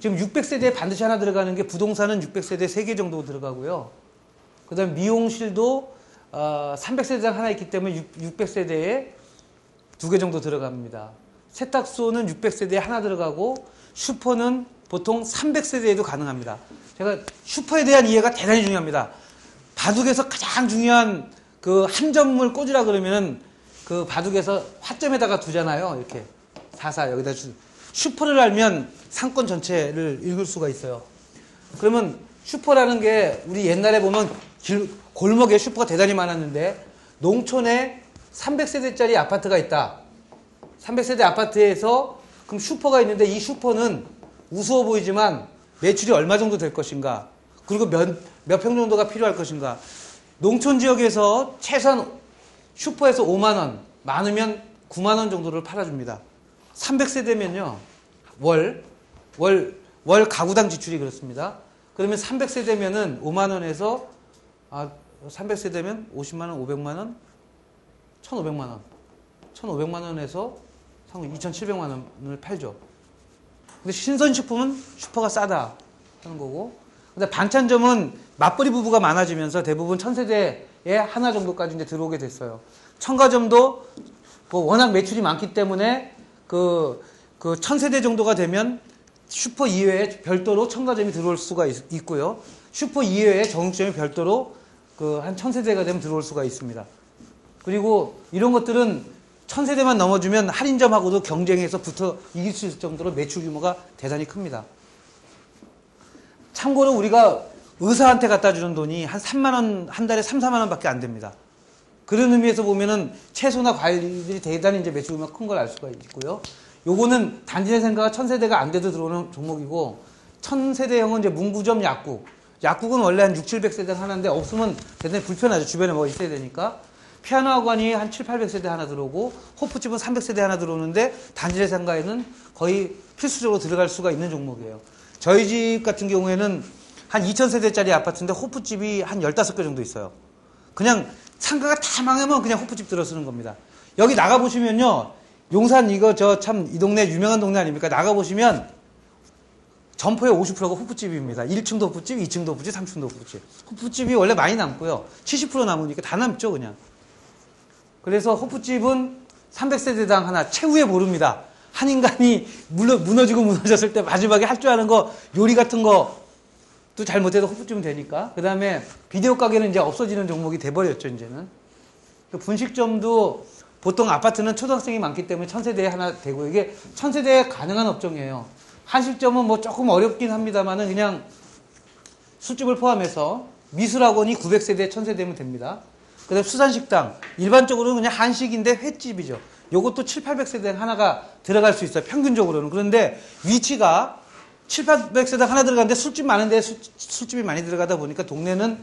지금 600세대에 반드시 하나 들어가는 게 부동산은 600세대 3개 정도 들어가고요. 그 다음에 미용실도 어, 300세대당 하나 있기 때문에 600세대에 두개 정도 들어갑니다. 세탁소는 600세대에 하나 들어가고 슈퍼는 보통 300세대에도 가능합니다. 제가 슈퍼에 대한 이해가 대단히 중요합니다. 바둑에서 가장 중요한 그 한 점을 꽂으라 그러면은 그 바둑에서 화점에다가 두잖아요. 이렇게 사사 여기다 주. 슈퍼를 알면 상권 전체를 읽을 수가 있어요. 그러면 슈퍼라는 게 우리 옛날에 보면 길, 골목에 슈퍼가 대단히 많았는데 농촌에 300세대짜리 아파트가 있다. 300세대 아파트에서 그럼 슈퍼가 있는데 이 슈퍼는 우스워 보이지만 매출이 얼마 정도 될 것인가? 그리고 몇, 몇 평 정도가 필요할 것인가? 농촌 지역에서 최소한 슈퍼에서 5만 원, 많으면 9만 원 정도를 팔아줍니다. 300세대면요, 월, 월, 월 가구당 지출이 그렇습니다. 그러면 300세대면은 5만원에서, 아, 300세대면 50만원, 500만원, 1,500만원. 1,500만원에서 상금 2,700만원을 팔죠. 근데 신선식품은 슈퍼가 싸다 하는 거고. 근데 반찬점은 맞벌이 부부가 많아지면서 대부분 천세대에 하나 정도까지 이제 들어오게 됐어요. 첨가점도 뭐 워낙 매출이 많기 때문에 그, 그 천세대 정도가 되면 슈퍼 이외에 별도로 첨가점이 들어올 수가 있, 고요 슈퍼 이외에 정육점이 별도로 그 한 천세대가 되면 들어올 수가 있습니다. 그리고 이런 것들은 천세대만 넘어주면 할인점하고도 경쟁해서 붙어 이길 수 있을 정도로 매출 규모가 대단히 큽니다. 참고로 우리가 의사한테 갖다 주는 돈이 한 3만 원, 한 달에 3, 4만 원 밖에 안 됩니다. 그런 의미에서 보면은 채소나 과일들이 대단히 이제 매출 규모가 큰걸 알 수가 있고요. 요거는 단지내 생가가 천세대가 안 돼도 들어오는 종목이고, 천세대형은 이제 문구점 약국. 약국은 원래 한 6, 700세대 하나인데 없으면 대단히 불편하죠. 주변에 뭐가 있어야 되니까. 피아노 학원이 한 7, 800세대 하나 들어오고 호프집은 300세대 하나 들어오는데 단지내 상가에는 거의 필수적으로 들어갈 수가 있는 종목이에요. 저희 집 같은 경우에는 한 2000세대짜리 아파트인데 호프집이 한 15개 정도 있어요. 그냥 상가가 다 망하면 그냥 호프집 들어서는 겁니다. 여기 나가보시면요. 용산 이거 저 참 이 동네 유명한 동네 아닙니까? 나가보시면 점포의 50%가 호프집입니다. 1층도 호프집, 2층도 호프집, 3층도 호프집. 호프집이 원래 많이 남고요. 70% 남으니까 다 남죠, 그냥. 그래서 호프집은 300세대당 하나 최후의 보릅니다. 한 인간이 물러, 무너지고 무너졌을 때 마지막에 할 줄 아는 거 요리 같은 거 도 잘못해도 호프집은 되니까. 그 다음에 비디오 가게는 이제 없어지는 종목이 돼버렸죠, 이제는. 그 분식점도 보통 아파트는 초등학생이 많기 때문에 천세대에 하나 되고 이게 천세대에 가능한 업종이에요. 한식점은 뭐 조금 어렵긴 합니다만은 그냥 술집을 포함해서 미술학원이 900세대, 1000세대면 됩니다. 그 다음에 수산식당. 일반적으로는 그냥 한식인데 횟집이죠. 요것도 7, 800세대 하나가 들어갈 수 있어요. 평균적으로는. 그런데 위치가 7, 800세대 하나 들어가는데 술집 많은데 술, 술집이 많이 들어가다 보니까 동네는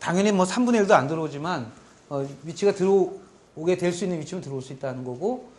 당연히 뭐 3분의 1도 안 들어오지만 어, 위치가 들어오게 될 수 있는 위치면 들어올 수 있다는 거고